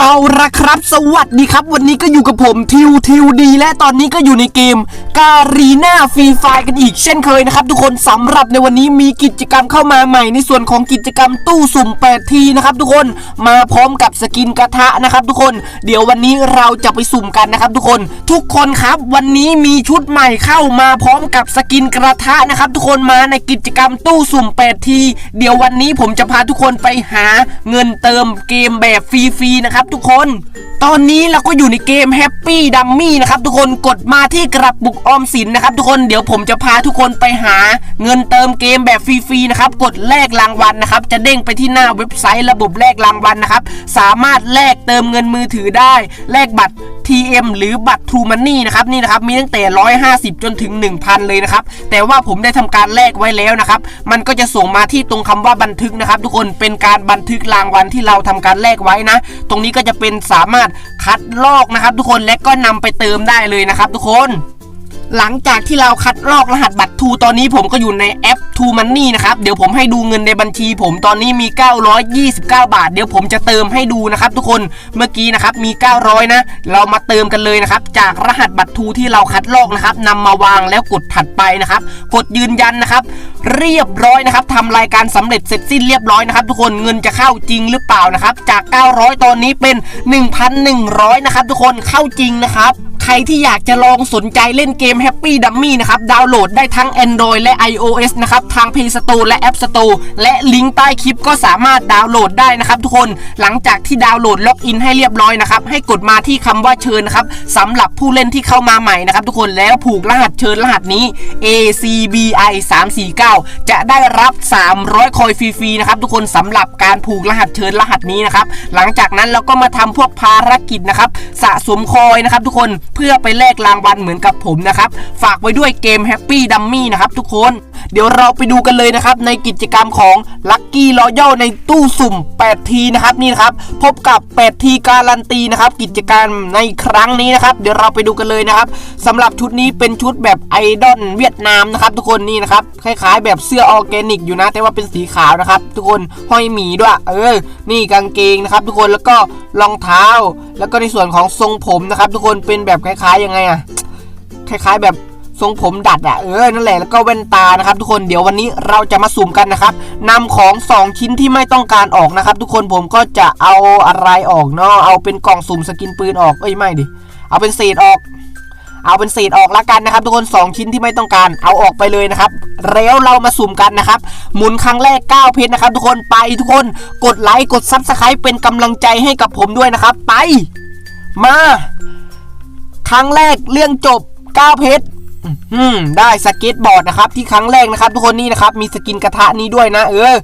เอาละครับ สวัสดีครับ วันนี้ก็อยู่กับผมทิวทิวดี และตอนนี้ก็อยู่ในเกมการีนาฟรีไฟกันอีกเช่นเคยนะครับ ทุกคนสำหรับในวันนี้มีกิจกรรมเข้ามาใหม่ในส่วนของกิจกรรมตู้สุ่ม8ทีนะครับ ทุกคนมาพร้อมกับสกินกระทะนะครับ ทุกคนเดี๋ยววันนี้เราจะไปสุ่มกันนะครับ ทุกคนทุกคนครับ วันนี้มีชุดใหม่เข้ามาพร้อมกับสกินกระทะนะครับ ทุกคนมาในกิจกรรมตู้สุ่ม8ทีเดี๋ยววันนี้ผมจะพาทุกคนไปหาเงินเติมเกมแบบฟรีๆนะครับทุกคน ตอนนี้เราก็อยู่ในเกม Happy Dummy นะครับทุกคนกดมาที่กระปุกออมสินนะครับทุกคนเดี๋ยวผมจะพาทุกคนไปหาเงินเติมเกมแบบฟรีๆนะครับกดแลกรางวัลนะครับจะเด้งไปที่หน้าเว็บไซต์ระบบแลกรางวัลนะครับสามารถแลกเติมเงินมือถือได้แลกบัตร TM หรือบัตร True Money นะครับนี่นะครับมีตั้งแต่ 150 จนถึง 1,000 เลยนะครับแต่ว่าผมได้ทำการแลกไว้แล้วนะครับมันก็จะส่งมาที่ตรงคำว่าบันทึกนะครับทุกคนเป็นการบันทึกรางวัลที่เราทำการแลกไว้นะ ตรงนี้ก็จะเป็นสามารถคัดลอกนะครับทุกคนและก็นำไปเติมได้เลยนะครับทุกคน หลังจากที่เราคัดลอกรหัสบัตรทูตอนนี้ผมก็อยู่ในแอป True Money นะครับ เดี๋ยวผมให้ดูเงินในบัญชี ผมตอนนี้มี 929 บาท เดี๋ยวผมจะเติมให้ดูนะครับ ทุกคนเมื่อกี้นะครับมี 900 นะ เรามาเติมกันเลยนะครับ จากรหัสบัตรทูที่เราคัดลอกนะครับนำมาวางแล้วกดถัดไปนะครับ กดยืนยันนะครับ เรียบร้อยนะครับทำรายการสำเร็จเสร็จสิ้นเรียบร้อยนะครับ ทุกคนเงินจะเข้าจริงหรือเปล่านะครับ จาก 900 ตอนนี้เป็น 1,100 นะครับ ทุกคนเข้าจริงนะครับ ใครที่อยากจะลองสนใจเล่นเกม Happy Dummy นะครับ ดาวน์โหลดได้ทั้ง Android และ iOS นะครับ ทาง Play Store และ App Store และลิงก์ใต้คลิปก็สามารถดาวน์โหลดได้นะครับทุกคน หลังจากที่ดาวน์โหลดล็อกอินให้เรียบร้อยนะครับ ให้กดมาที่คำว่าเชิญนะครับสำหรับผู้เล่นที่เข้ามาใหม่นะครับทุกคน แล้วผูกรหัสเชิญรหัสนี้ ACBI 349จะได้รับ 300 คอยฟรีๆนะครับทุกคนสำหรับการผูกรหัสเชิญรหัสนี้นะครับ หลังจากนั้นเราก็มาทำพวกภารกิจนะครับ สะสมคอยนะครับทุกคนเพื่อไปแลกรางวัลเหมือนกับผมนะครับ ฝากไว้ด้วยเกม Happy Dummy นะครับทุกคน เดี๋ยวเราไปดูกันเลยนะครับ ในกิจกรรมของ Lucky Royal ในตู้สุ่ม 8 ทีนะครับนี่นะครับ พบกับ 8 ทีการันตีนะครับ กิจกรรมในครั้งนี้นะครับ เดี๋ยวเราไปดูกันเลยนะครับสำหรับชุดนี้เป็นชุดแบบไอดอลเวียดนามนะครับทุกคนนี่นะครับคล้ายๆ แบบเสื้อออร์แกนิกอยู่นะ แต่ว่าเป็นสีขาวนะครับ ทุกคนห้อยหมีด้วย เออ นี่กางเกงนะครับทุกคนแล้วก็รองเท้า แล้วก็ในส่วนของทรงผมนะครับ ทุกคนเป็นแบบคล้ายๆยังไงอะคล้ายๆแบบ ทรงผมดัดอะเออนั่นแหละแล้วก็แว่นตานะครับ ทุกคนเดี๋ยววันนี้เราจะมาสุ่มกันนะครับนำของ 2 ชิ้นที่ไม่ต้องการออกนะครับ ทุกคนผมก็จะเอาอะไรออกเนาะเอาเป็นกล่องสุ่มสกินปืนออกเอ้ยไม่ดิเอาเป็นเศษออก เอาเป็นเศษออกละกันนะครับ ทุกคน 2 ชิ้นที่ไม่ต้องการเอาออกไปเลยนะครับแล้วเรามาสุ่มกันนะครับ หมุนครั้งแรก 9 เพชรนะครับ ทุกคนไปทุกคนกดไลค์กดซับสไครป์เป็นกำลังใจให้กับผมด้วยนะครับ ไป มา ครั้งแรกเรื่องจบ 9 เพชร อืมได้สเก็ตบอร์ดนะครับที่ครั้งแรกนะครับ ทุกคนนี่นะครับมีสกินกระทะนี้ด้วยนะ เออ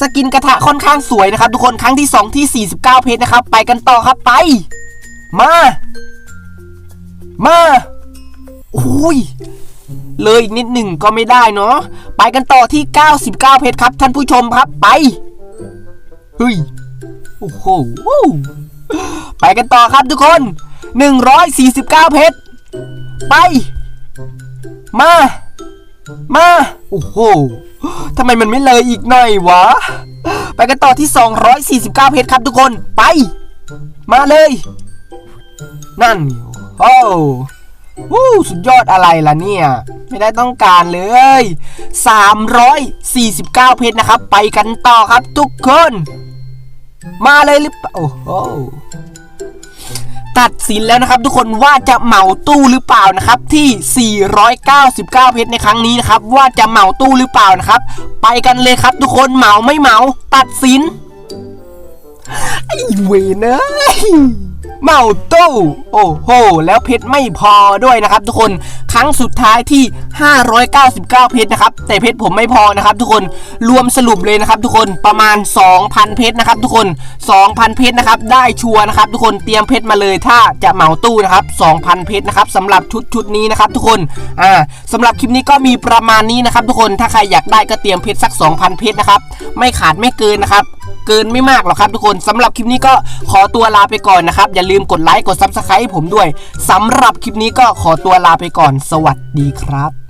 สกินกระทะค่อนข้างสวยนะครับทุกคนครั้งที่ 2 ที่ 49 เพชรนะครับ ไปกันต่อครับไป มา มาโอ้ยเลยอีกนิดหนึ่งก็ไม่ได้เนาะไปกันต่อที่ 99 เพชรครับ ท่านผู้ชมครับไปเฮ้ยโอ้โหไปกันต่อครับทุกคน 149 เพชรไป มา มา โอ้โหทำไมมันไม่เลยอีกหน่อยวะ ไปกันต่อที่ 249 เพชรครับทุกคน ไป มาเลย นั่น โอ้วู้สุดยอดอะไรล่ะเนี่ย ไม่ได้ต้องการเลย 349 เพชรนะครับ ไปกันต่อครับทุกคน มาเลยหรือเปล่าโอ้โห ตัดสินแล้วนะครับ ทุกคนว่าจะเหมาตู้หรือเปล่านะครับที่ 499 เพชรในครั้งนี้นะครับว่าจะเหมาตู้หรือเปล่านะครับ ไปกันเลยครับ ทุกคนเหมาไม่เหมาตัดสินไอ้เวนเอ้ย เมาตู้โอ้โห แล้วเพชรไม่พอด้วยนะครับ ทุกคนครั้งสุดท้ายที่ 599 เพชรนะครับ แต่เพชรผมไม่พอนะครับ ทุกคนรวมสรุปเลยนะครับ ทุกคนประมาณ 2,000 เพชรนะครับ ทุกคน 2,000 เพชรนะครับ ได้ชัวร์นะครับ ทุกคนเตรียมเพชรมาเลยถ้าจะเหมาตู้นะครับ 2,000 เพชรนะครับสำหรับชุดชุดนี้นะครับทุกคนอ่าสำหรับคลิปนี้ก็มีประมาณนี้นะครับ ทุกคนถ้าใครอยากได้ก็เตรียมเพชรสัก 2,000 เพชรนะครับไม่ขาดไม่เกินนะครับ เกินไม่มากหรอกครับทุกคนสำหรับคลิปนี้ก็ขอตัวลาไปก่อนนะครับ อย่าลืมกดไลค์กดซับสไครต์ให้ผมด้วยสำหรับคลิปนี้ก็ขอตัวลาไปก่อน สวัสดีครับ